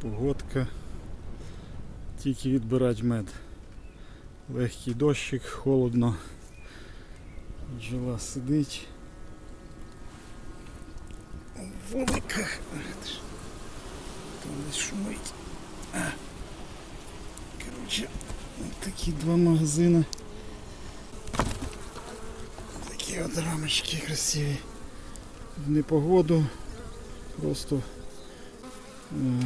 Погодка. Тільки відбирать мед. Легкий дощик, холодно. Бджола сидить. У. Там десь шумить. Коротше, такі два магазини. Такі от рамочки красиві. В непогоду просто е,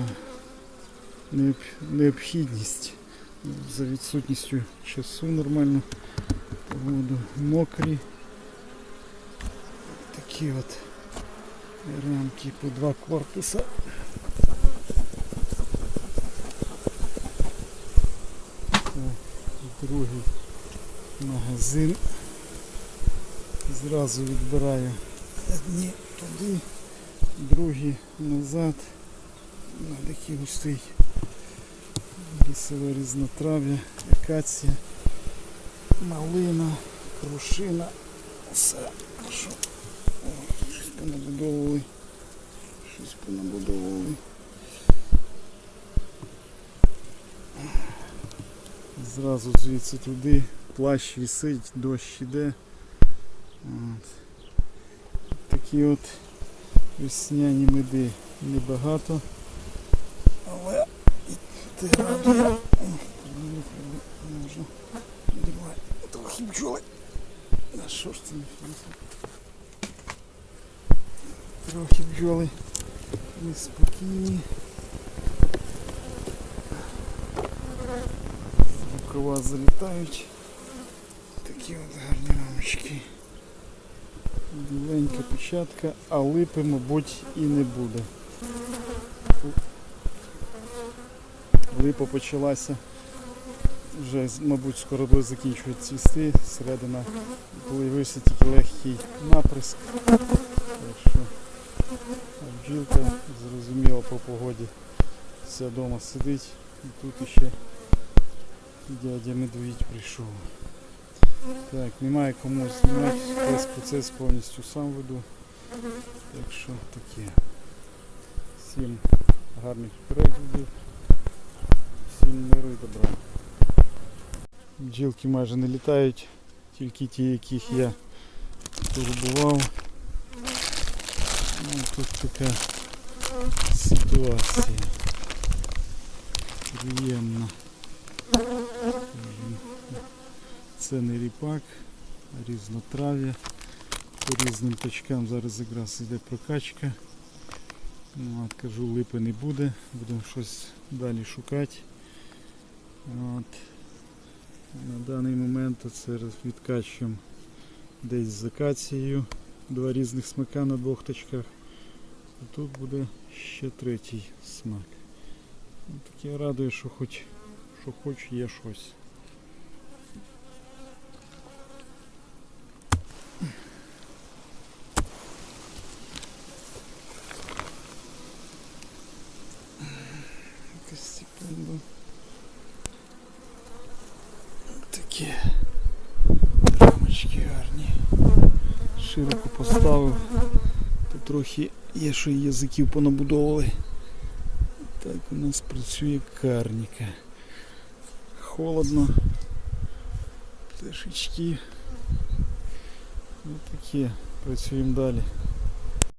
необхідність за відсутністю часу нормально погоду мокрі. Такі от рамки по два корпуса. Другий магазин. Зразу відбираю одні туди, другі назад. На такий густий лісове різнотрав'я, акація, малина, крушина. Все. Що? Щось понабудовували. Щось понабудовували. Зразу звідси туди плащ висить, дощ іде. От. Такі от весняні меди небагато. Але і те радує. О, не можу. Давай, трохи бджоли. А що ж це не фінансово? Трохи бджоли неспокійні. Рукава залітають. Такі от гарні рамочки. Біленька печатка, а липи, мабуть, і не буде. Липа почалася. Вже, мабуть, скоро буде закінчувати цвісти. Середина появився тільки легкий наприск. Так що бджілка зрозуміло по погоді. Вся вдома сидить. І тут іще дядя медвідь прийшов. Так, немає кому знімати, весь процес повністю сам веду. Так що таке. Всім гарних переглядів. Всім миру і добра. Бджілки майже не літають, тільки ті, яких я турбував. Ну, тут така ситуація. Приємно. Скажімо. Це не ріпак, а різнотрав'я. По різним точкам зараз якраз йде прокачка. Ну, кажу, липи не буде, будемо щось далі шукати. От. На даний момент це відкачуємо десь з акацією. Два різних смака на двох точках. І тут буде ще третій смак. Так Таке радує, що хоч, що хоч є щось. Такі рамочки гарні. Широко поставив. Тут трохи є, що язиків понабудовували. Так у нас працює карніка. Холодно. Пташечки. Ось таке. Працюємо далі.